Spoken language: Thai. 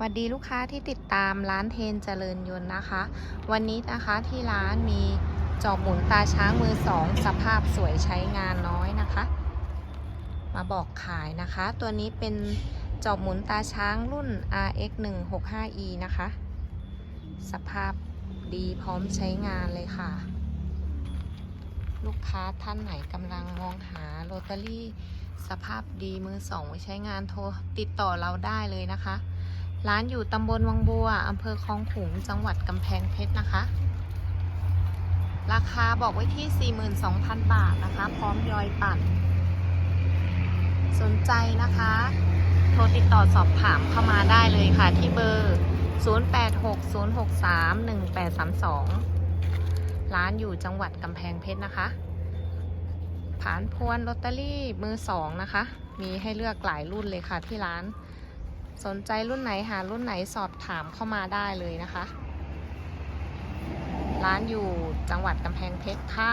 สวัสดีลูกค้าที่ติดตามร้านเทนเจริญยนต์นะคะ วันนี้นะคะที่ร้านมีจอบหมุนตาช้างมือสองสภาพสวยใช้งานน้อยนะคะ มาบอกขายนะคะ ตัวนี้เป็นจอบหมุนตาช้างรุ่น RX 1 6 5 E นะคะ สภาพดีพร้อมใช้งานเลยค่ะ ลูกค้าท่านไหนกำลังมองหาโรตารี่ สภาพดีมือสองไว้ใช้งานโทรติดต่อเราได้เลยนะคะ ร้านอยู่ตำบลวังบัวอำเภอคลองขลุงจังหวัดกำแพงเพชรนะคะ ราคาบอกไว้ที่ 42,000 บาทนะคะ พร้อมยอยปั่น สนใจนะคะ โทรติดต่อสอบถามเข้ามาได้เลยค่ะที่เบอร์ 0860631832 ร้านอยู่จังหวัดกำแพงเพชรนะคะผ่านพวนลอตเตอรี่มือสองนะคะ มีให้เลือกหลายรุ่นเลยค่ะที่ร้าน สนใจรุ่นไหนหารุ่นไหนสอบถามเข้ามาได้เลยนะคะ ร้านอยู่จังหวัดกำแพงเพชรค่ะ